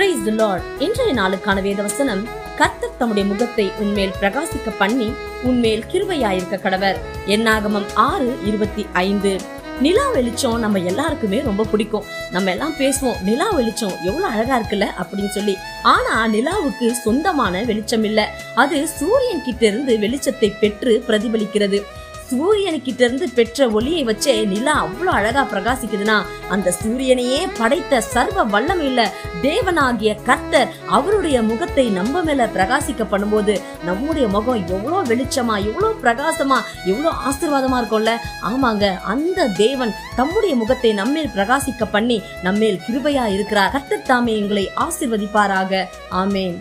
Praise the Lord இன்றைய நாளுக்கான வேத வசனம் கர்த்தர் தம்முடைய முகத்தை உன்மேல் பிரகாசிக்க பண்ணி உன்மேல் கிருபையாயிருக்க கடவர். என்னாகமம் ஆறு இருபத்தி ஐந்து. நிலா வெளிச்சம் நம்ம எல்லாருக்குமே ரொம்ப பிடிக்கும். நம்ம எல்லாம் பேசுவோம் நிலா வெளிச்சம் எவ்வளவு அழகா இருக்குல்ல அப்படின்னு சொல்லி. ஆனா நிலாவுக்கு சொந்தமான வெளிச்சம் இல்ல. அது சூரியன் கிட்ட இருந்து வெளிச்சத்தை பெற்று பிரதிபலிக்கிறது. சூரியனுக்கிட்ட இருந்து பெற்ற ஒளியை வச்சே நிலா அவ்வளோ அழகா பிரகாசிக்குதுன்னா அந்த சூரியனையே படைத்த சர்வ வல்லமையில தேவனாகிய கர்த்தர் அவருடைய முகத்தை நம்ம மேல பிரகாசிக்க பண்ணும்போது நம்முடைய முகம் எவ்வளோ வெளிச்சமா எவ்வளோ பிரகாசமா எவ்வளோ ஆசீர்வாதமா இருக்கும்ல? ஆமாங்க அந்த தேவன் தம்முடைய முகத்தை நம்மேல் பிரகாசிக்க பண்ணி நம்மேல் கிருபையா இருக்கிறார். கர்த்தர் தாமே எங்களை ஆசீர்வதிப்பாராக. ஆமேன்.